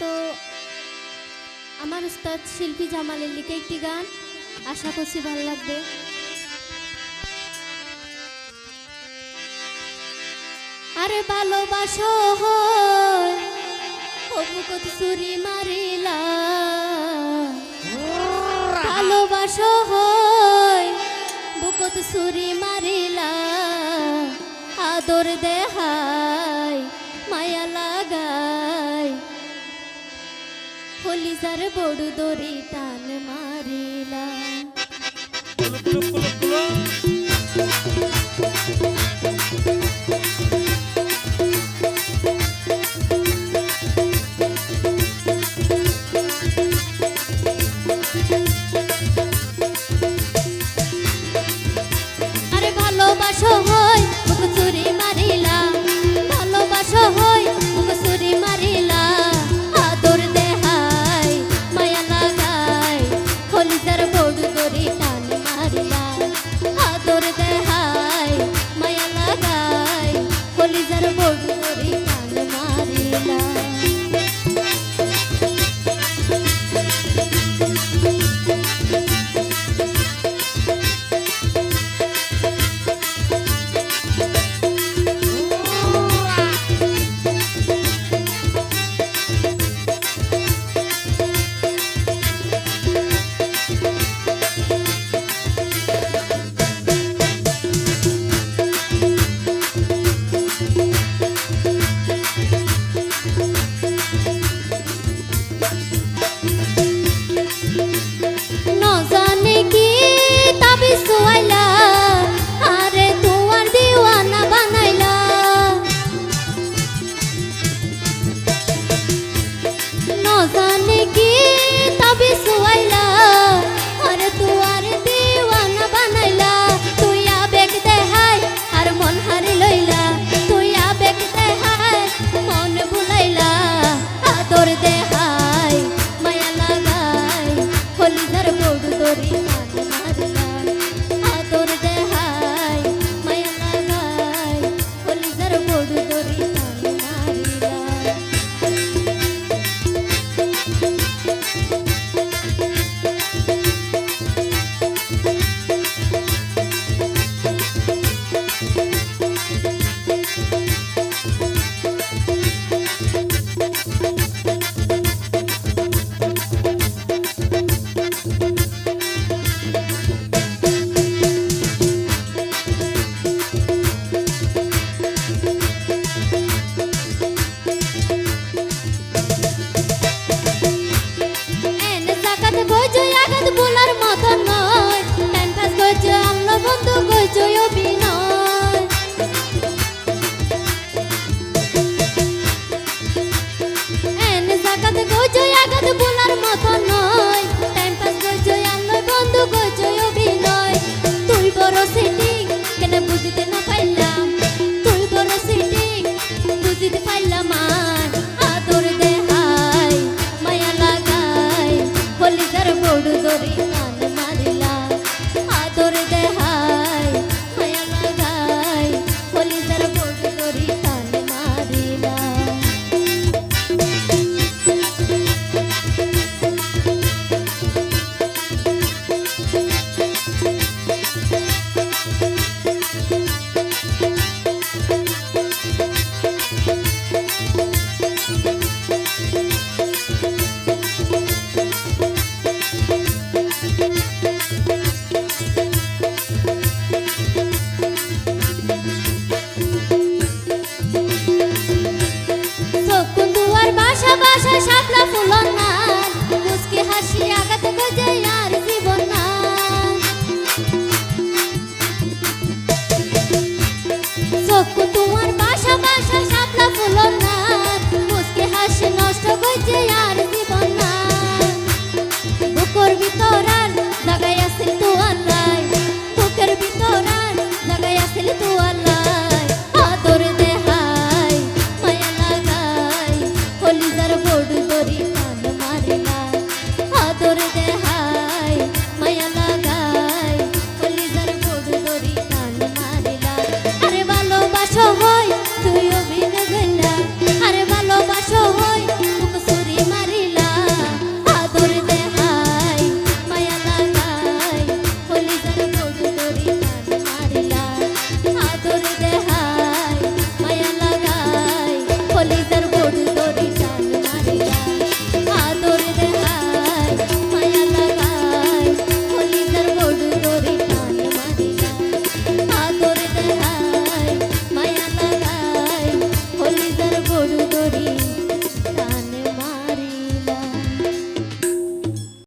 তো আমার উস্তাদ শিল্পী জামালের লিখে একটি গান। আশা করছি ভালো লাগবে। আরে ভালোবাসো কত চুরি মারিলা। ভালোবাসো বুকত চুরি মারিলা। আদর দেহা কলিজার বড় দরে টান মারিলা আরে ভালোবাসো হয় போலீஸ்